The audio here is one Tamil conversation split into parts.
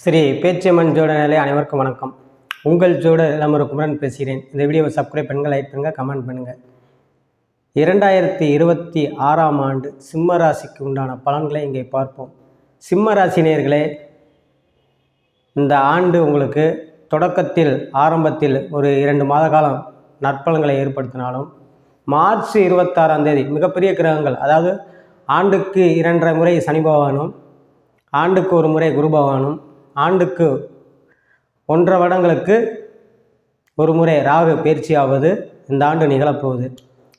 ஸ்ரீ பேச்சியம்மன் ஜோட நிலை அனைவருக்கும் வணக்கம். உங்கள் ஜோட இளமரு குமரன் பேசுகிறேன். இந்த வீடியோவை சப்ஸ்கிரைப் பண்ணுங்கள் லைக் பண்ணுங்கள் கமெண்ட் பண்ணுங்கள் இரண்டாயிரத்தி இருபத்தி ஆறாம் ஆண்டு சிம்ம ராசிக்கு உண்டான பலன்களை இங்கே பார்ப்போம். சிம்ம ராசினியர்களே இந்த ஆண்டு உங்களுக்கு தொடக்கத்தில் ஆரம்பத்தில் ஒரு இரண்டு மாத காலம் நற்பலன்களை ஏற்படுத்தினாலும் மார்ச் இருபத்தாறாம் தேதி மிகப்பெரிய கிரகங்கள் அதாவது ஆண்டுக்கு இரண்டரை முறை சனி பகவானும் ஆண்டுக்கு ஒரு முறை குரு பகவானும் ஆண்டுக்கு ஒன்றரை வருடங்களுக்கு ஒரு முறை ராகு பயிற்சியாவது இந்த ஆண்டு நிகழப்போகுது.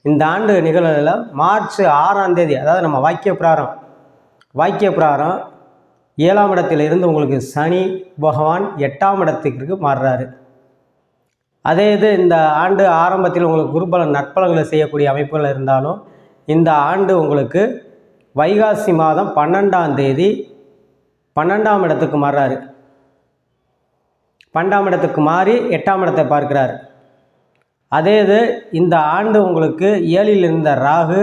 இந்த ஆண்டு நிகழல மார்ச் ஆறாம் தேதி அதாவது நம்ம வாக்கிய பிராரம் வாக்கிய பிராரம் ஏழாம் இடத்தில் இருந்து உங்களுக்கு சனி பகவான் எட்டாம் இடத்துக்கு மாறுறாரு. அதே இது இந்த ஆண்டு ஆரம்பத்தில் உங்களுக்கு குருபல நற்பலங்களை செய்யக்கூடிய அமைப்புகள் இருந்தாலும் இந்த ஆண்டு உங்களுக்கு வைகாசி மாதம் பன்னெண்டாம் தேதி பன்னெண்டாம் இடத்துக்கு மாறுறாரு. பன்னெண்டாம் இடத்துக்கு மாறி எட்டாம் இடத்தை பார்க்கிறார். அதே இது இந்த ஆண்டு உங்களுக்கு ஏழில் இருந்த ராகு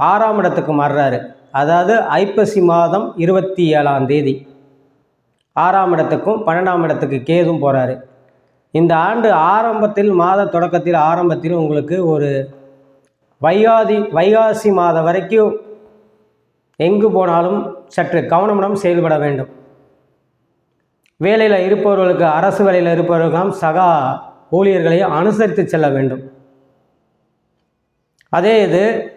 ஆறாம் இடத்துக்கு மாறுறாரு. அதாவது ஐப்பசி மாதம் இருபத்தி ஏழாம் தேதி. ஆறாம் இடத்துக்கும் பன்னெண்டாம் இடத்துக்கு கேதும் போகிறாரு இந்த ஆண்டு ஆரம்பத்தில் மாத தொடக்கத்தில் ஆரம்பத்தில் உங்களுக்கு ஒரு வைகாதி வைகாசி மாதம் வரைக்கும் எங்கு போனாலும் சற்று கவனமுடன் செயல்பட வேண்டும். வேலையில் இருப்பவர்களுக்கு அரசு வேலையில் இருப்பவர்களுக்கெல்லாம் சகா ஊழியர்களை அனுசரித்து செல்ல வேண்டும். அதே இது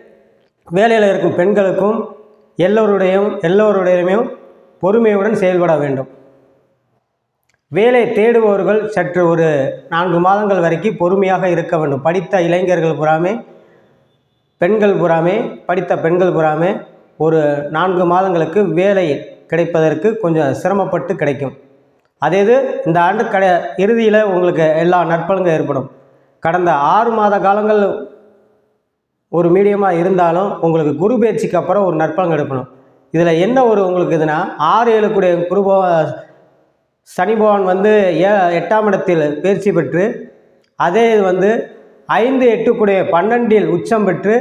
வேலையில் இருக்கும் பெண்களுக்கும் எல்லோருடையும் எல்லோருடையுமே பொறுமையுடன் செயல்பட வேண்டும். வேலை தேடுபவர்கள் சற்று ஒரு நான்கு மாதங்கள் வரைக்கும் பொறுமையாக இருக்க வேண்டும். படித்த இளைஞர்கள் புறாமே பெண்கள் புறாமே படித்த பெண்கள் புறாமே ஒரு நான்கு மாதங்களுக்கு வேலை கிடைப்பதற்கு கொஞ்சம் சிரமப்பட்டு கிடைக்கும். அதே இது இந்த ஆண்டு கடை இறுதியில் உங்களுக்கு எல்லா நற்பலன்கள் ஏற்படும். கடந்த ஆறு மாத காலங்கள் ஒரு மீடியமாக இருந்தாலும் உங்களுக்கு குரு பயிற்சிக்கு அப்புறம் ஒரு நற்பலன்கள் எடுக்கணும் இதில் என்ன ஒரு உங்களுக்கு இதுனா ஆறு ஏழு கூடிய குரு சனி பகவான் வந்து ஏ எட்டாம் இடத்தில் பயிற்சி பெற்று அதே இது வந்து ஐந்து எட்டு கூடிய பன்னெண்டில் உச்சம் பெற்று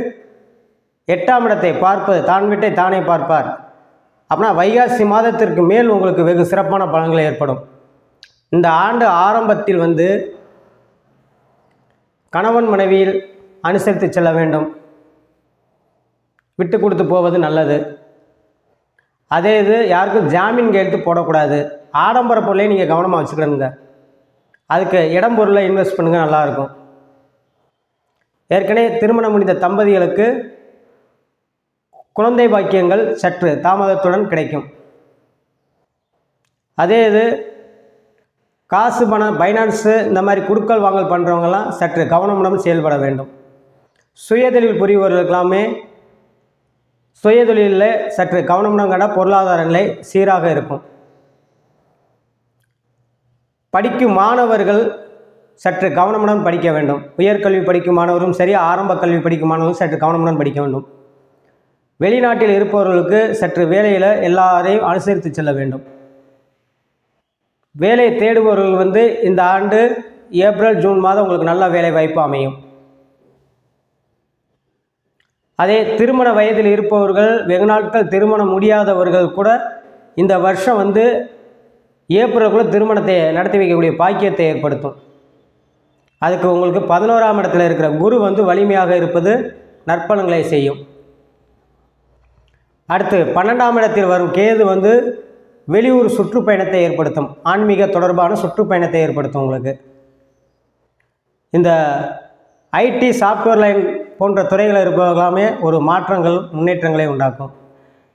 எட்டாம் இடத்தை பார்ப்பது தான் வீட்டை தானே பார்ப்பார். அப்படின்னா வைகாசி மாதத்திற்கு மேல் உங்களுக்கு வெகு சிறப்பான பலன்கள் ஏற்படும். இந்த ஆண்டு ஆரம்பத்தில் வந்து கணவன் மனைவியில் அனுசரித்து செல்ல வேண்டும். விட்டு கொடுத்து போவது நல்லது. அதே இது யாருக்கும் ஜாமீன் கையெழுத்து போடக்கூடாது. ஆடம்பர பொருளையும் நீங்கள் கவனமாக வச்சுக்கணுங்க. அதுக்கு இடம் பொருளை இன்வெஸ்ட் பண்ணுங்க நல்லாயிருக்கும் ஏற்கனவே திருமணம் முடிந்த தம்பதிகளுக்கு குழந்தை பாக்கியங்கள் சற்று தாமதத்துடன் கிடைக்கும். அதே இது காசு பணம் பைனான்ஸு இந்த மாதிரி குடுக்கல் வாங்கல் பண்ணுறவங்கலாம் சற்று கவனமுடன் செயல்பட வேண்டும். சுயதொழில் புரிபவர்களுக்கெல்லாமே சுயதொழிலில் சற்று கவனமுடன் கண்ட பொருளாதார நிலை சீராக இருக்கும். படிக்கும் மாணவர்கள் சற்று கவனமுடன் படிக்க வேண்டும். உயர்கல்வி படிக்கும் மாணவரும் சரி ஆரம்ப கல்வி படிக்கும் மாணவரும் சற்று கவனமுடன் படிக்க வேண்டும். வெளிநாட்டில் இருப்பவர்களுக்கு சற்று வேலையில் எல்லாரையும் அனுசரித்து செல்ல வேண்டும். வேலை தேடுபவர்கள் வந்து இந்த ஆண்டு ஏப்ரல் ஜூன் மாதம் உங்களுக்கு நல்ல வேலை வாய்ப்பு அமையும். அதே திருமண வயதில் இருப்பவர்கள் வெகு நாட்கள் திருமணம் முடியாதவர்கள் கூட இந்த வருஷம் வந்து ஏப்ரலுக்குள்ள திருமணத்தை நடத்தி வைக்கக்கூடிய பாக்கியத்தை ஏற்படுத்தும். அதுக்கு உங்களுக்கு பதினோராம் இடத்துல இருக்கிற குரு வந்து வலிமையாக இருப்பது நற்பலன்களை செய்யும். அடுத்து பன்னெண்டாம் இடத்தில் வரும் கேது வந்து வெளியூர் சுற்றுப்பயணத்தை ஏற்படுத்தும். ஆன்மீக தொடர்பான சுற்றுப்பயணத்தை ஏற்படுத்தும் உங்களுக்கு. இந்த ஐடி சாஃப்ட்வேர் லைன் போன்ற துறைகளில் இருப்பவர்களாமே ஒரு மாற்றங்கள் முன்னேற்றங்களை உண்டாக்கும்.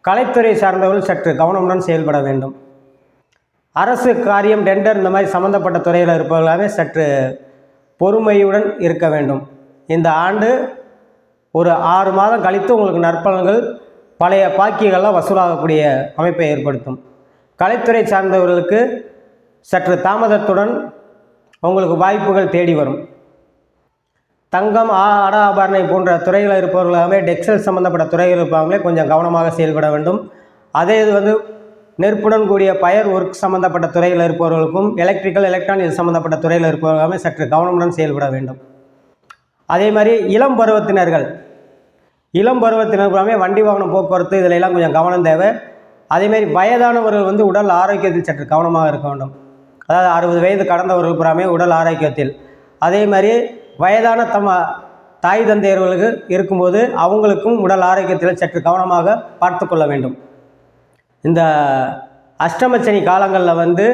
கலைத்துறை சார்ந்தவர்கள் சற்று கவனமுடன் செயல்பட வேண்டும். அரசு காரியம் டெண்டர் இந்த மாதிரி சம்மந்தப்பட்ட துறையில் இருப்பவர்களாமே சற்று பொறுமையுடன் இருக்க வேண்டும். இந்த ஆண்டு ஒரு ஆறு மாதம் கழித்து உங்களுக்கு நற்பலன்கள் பழைய பாக்கியங்கள்லாம் வசூலாகக்கூடிய அமைப்பை ஏற்படுத்தும். கலைத்துறை சார்ந்தவர்களுக்கு சற்று தாமதத்துடன் உங்களுக்கு வாய்ப்புகள் தேடி வரும். தங்கம் ஆட அட ஆபரணை போன்ற துறைகளில் இருப்பவர்களாகவே டெக்ஸ்டைல் சம்மந்தப்பட்ட துறைகள் இருப்பவங்களே கொஞ்சம் கவனமாக செயல்பட வேண்டும். அதே இது வந்து நெருப்புடன் கூடிய பயர் ஒர்க் சம்மந்தப்பட்ட துறையில் இருப்பவர்களுக்கும் எலக்ட்ரிக்கல் எலக்ட்ரானிக்ஸ் சம்மந்தப்பட்ட துறையில் இருப்பவர்களுமே சற்று கவனமுடன் செயல்பட வேண்டும். அதே மாதிரி இளம் பருவத்தினர்கள் இளம் பருவத்தினருமே வண்டி வாகனம் போக்குவரத்து இதில் எல்லாம் கொஞ்சம் கவனம் தேவை. அதேமாரி வயதானவர்கள் வந்து உடல் ஆரோக்கியத்தில் சற்று கவனமாக இருக்க வேண்டும். அதாவது அறுபது வயது கடந்தவர்கள் புறாமே உடல் ஆரோக்கியத்தில். அதே மாதிரி வயதான தம்ம தாய் தந்தையர்களுக்கு இருக்கும்போது அவங்களுக்கும் உடல் ஆரோக்கியத்தில் சற்று கவனமாக பார்த்து கொள்ள வேண்டும். இந்த அஷ்டமச்சனி காலங்களில் வந்து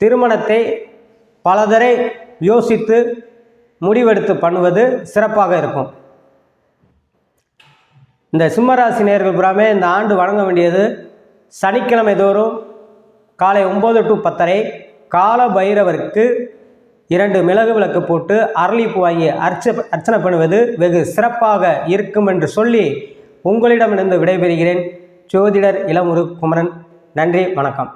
திருமணத்தை பலதரை யோசித்து முடிவெடுத்து பண்ணுவது சிறப்பாக இருக்கும். இந்த சிம்மராசி நேர்கள் புறாமே இந்த ஆண்டு வழங்க வேண்டியது சனிக்கிழமை தோறும் காலை ஒம்பது டு பத்தரை கால பைரவருக்கு இரண்டு மிளகு விளக்கு போட்டு அரளிப்பூ வாங்கி அர்ச்ச அர்ச்சனை பண்ணுவது வெகு சிறப்பாக இருக்கும் என்று சொல்லி உங்களிடமிருந்து விடைபெறுகிறேன். ஜோதிடர் இளமுரு குமரன் நன்றி வணக்கம்.